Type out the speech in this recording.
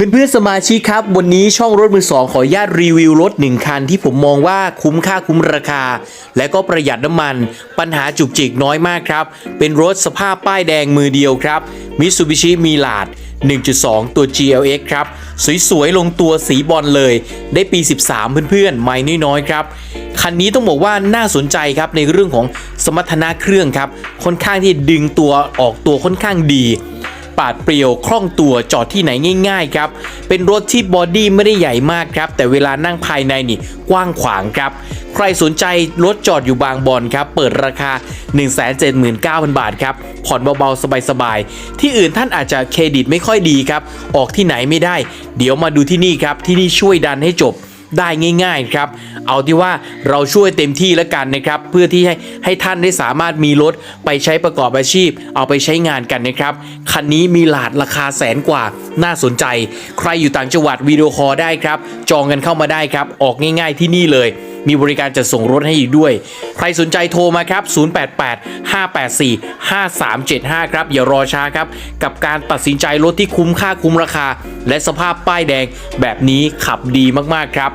เพื่อนๆสมาชิกครับ วันนี้ช่องรถมือสองขออนุญาตรีวิวรถหนึ่งคันที่ผมมองว่าคุ้มค่าคุ้มราคา และก็ประหยัดน้ำมัน ปัญหาจุกจิกน้อยมากครับ เป็นรถสภาพป้ายแดงมือเดียวครับ Mitsubishi m i l a d 1.2 ตัว GLX ครับ สวยๆ ลงตัวสีบอลเลย ได้ปี 13 เพื่อนๆ ไม่น้อยๆ ครับ คันนี้ต้องบอกว่าน่าสนใจครับในเรื่องของสมรรถนะเครื่องครับ ค่อนข้างที่ดึงตัวออกตัวค่อนข้างดี ปาดเปรียวคล่องตัวจอดที่ไหนง่าย ๆ ครับ เป็นรถที่บอดี้ไม่ได้ใหญ่มากครับ แต่เวลานั่งภายในนี่กว้างขวางครับ ใครสนใจรถจอดอยู่บางบอนครับ เปิดราคา 179,000 บาทครับ ผ่อนเบาๆ สบายๆ ที่อื่นท่านอาจจะเครดิตไม่ค่อยดีครับ ออกที่ไหนไม่ได้ เดี๋ยวมาดูที่นี่ครับ ที่นี่ช่วยดันให้จบ ได้ง่ายๆครับ เอาที่ว่าเราช่วยเต็มที่แล้วกันนะครับ เพื่อที่ให้ให้ท่านได้สามารถมีรถไปใช้ประกอบอาชีพ เอาไปใช้งานกันนะครับ คันนี้มีหลาดราคาแสนกว่าน่าสนใจ ใครอยู่ต่างจังหวัดวิดีโอคอลได้ครับ จองกันเข้ามาได้ครับ ออกง่ายๆที่นี่เลยมีบริการจัดส่งรถให้อีกด้วย ใครสนใจโทรมาครับ 088 584 5375 ครับ อย่ารอช้าครับ กับการตัดสินใจรถที่คุ้มค่าคุ้มราคา และสภาพป้ายแดงแบบนี้ขับดีมาก ๆ ครับ